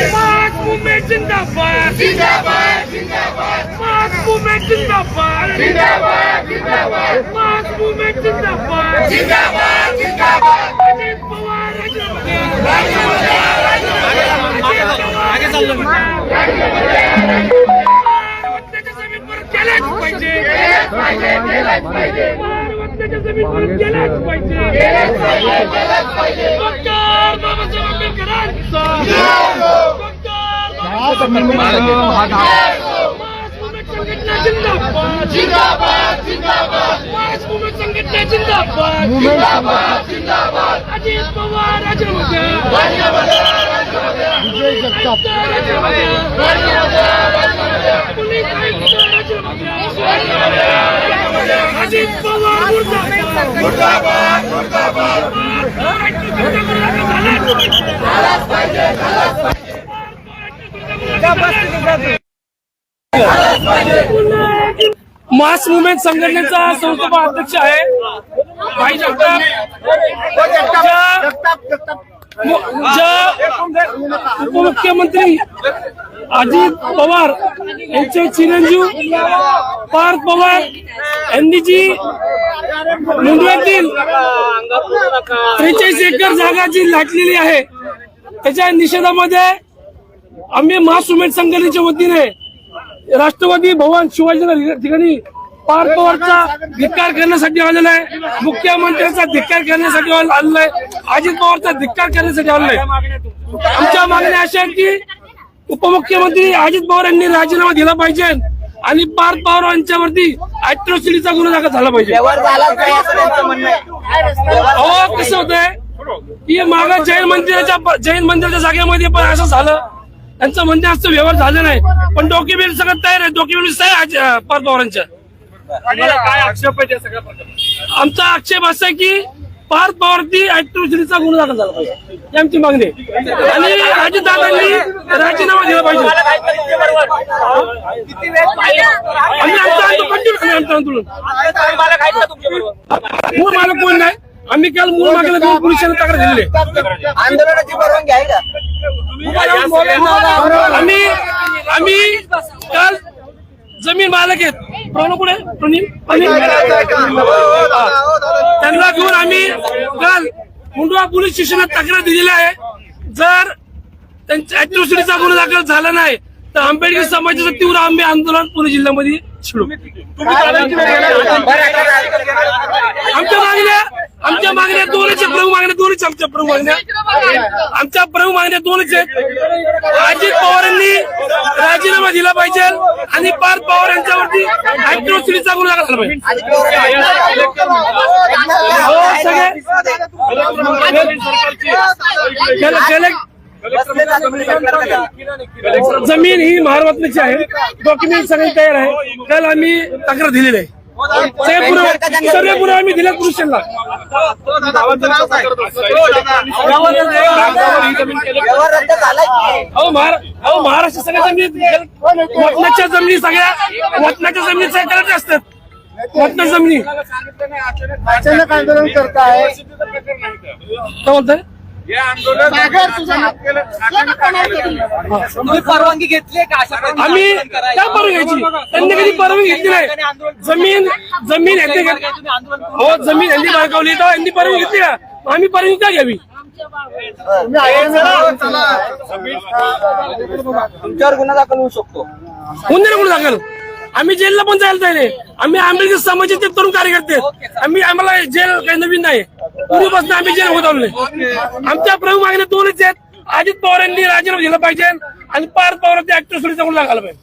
Movement जिंदाबाद जिंदाबाद. जिंदाबाद मास मुवमेंट जिंदाबाद. जिंदाबाद जिंदाबाद मास मुवमेंट जिंदाबाद. जिंदाबाद जिंदाबाद. अजित पवार केल्याच पाहिजे. केलंच पाहिजे केलंच पाहिजे. केलंच पाहिजे. केलंच पाहिजे डॉक्टर बाबासाहेब आंबेडकरांचा. अजित पवार राजीनामा द्या विजय जगताप राजीनामा द्या राजीनामा द्या पोलीस आयुक्त राजीनामा द्या अजित पवार मुर्दाबाद मुर्दाबाद मुर्दाबाद झालाच पाहिजे झालाच मास मुवमेंट संघटनेचा संस्थापक अध्यक्ष आहे. भाई जगताप ज्या- उपमुख्यमंत्री अजित पवार यांचे चिरंजीव पार्थ पवार यांनी जी मुंबईतील त्रेचाळीस एकर जागा जी लाटलेली आहे. त्याच्या निषेधामध्ये आम्ही महासुमेट संघटनेच्या वतीने राष्ट्रवादी भवन शिवाजीनगर ठिकाणी पार्थ पवारचा धिक्कार करण्यासाठी आलेला आहे. मुख्यमंत्र्यांचा धिक्कार करण्यासाठी आलेला आहे. अजित पवारचा धिक्कार करण्यासाठी आलेला आहे. आमच्या मागण्या अशा आहेत की उपमुख्यमंत्री अजित पवार यांनी राजीनामा दिला पाहिजे आणि पार्थ पवार यांच्यावरती अॅट्रॉसिटीचा गुन्हा दाखल झाला पाहिजे. अहो कसं होतंय? की माग जैन मंदिराच्या जैन मंदिराच्या जागेमध्ये पण असं झालं. त्यांचं म्हणणे असं व्यवहार झालं नाही. पण डॉक्युमेंट सगळं तयार आहे. डॉक्युमेंट आहे पार्थ पवारांच्या काय आक्षेप आहे सगळ्या? आमचा आक्षेप असा आहे की पार्थ पवारती अॅट्रॉसिटीचा गुन्हा दाखल झाला पाहिजे. ही आमची मागणी आहे. आणि अजितदादांनी राजीनामा दिला पाहिजे. आम्ही आमचं आंदोलन कंटिन्यू आमचं आंदोलन. मूळ मालक कोण नाही. आम्ही काल मूळ मागेला पोलिसांना तक्रार दिलेली. आहे. आंदोलनाची परवानगी आहे का? आम्ही आम्ही काल जमीन मालक आहेत. प्रणव कुठे? त्यांना घेऊन आम्ही काल मुंडवा पोलीस स्टेशनात तक्रार दिलेली आहे. जर त्यांच्या अॅट्रॉसिटीचा गुन्हा दाखल झाला नाही तर आंबेडकर समाजाचं तीव्र आंबे आंदोलन पुणे जिल्ह्यामध्ये छेडू आमच्या मागण्या आमच्या मागण्या दोनच प्रमुख मागण्या दोनच आमच्या प्रमुख मागण्या. आमच्या प्रमुख मागण्या दोनच आहेत. अजित पवारांनी राजीनामा दिला पाहिजे आणि पार्थ पवार यांच्यावरती अॅट्रॉसिटीचा गुन्हा दाखल झाला पाहिजे. हो, सगळे. जमीन ही महारत्नाची आहे. डॉक्युमेंट सगळे तयार आहे. त्याला आम्ही तक्रार दिलेली आहे. सगळे पुरावे आम्ही दिले पुरुषांना? अहो महारा अहो महाराष्ट्र सगळ्या जमिनी वतनाच्या जमिनी सगळ्या वतनाच्या जमिनी सगळ्या करायच्या असतात. वतना जमिनी. अचानक आंदोलन करताय. काय बोलताय? हे आंदोलन परवानगी घेतली का? आम्ही? काय परवानगी घ्यायची? त्यांनी कधी परवानगी घेतली नाही. जमीन जमीन यांनी हो जमीन यांनी बाळगावली तर यांनी परवानगी घेतली का? आम्ही परवानगी काय घ्यावी? तुमच्यावर गुन्हा दाखल होऊ शकतो. कोणत्या कोण दाखल. आम्ही जेलला पण जायला आम्ही आंबेडकर समाजाचे तरुण कार्यकर्ते. आम्ही आम्हाला जेल काही नवीन नाही. पूर्वीपासून आम्ही जेल होत आलो आमच्या प्रमुख मागण्या दोनच आहेत. अजित पवार यांनी राजीनामा दिला पाहिजे आणि पार्थ पवार ते ऍक्टर सोडीचा गुन्हा घाला पाहिजे.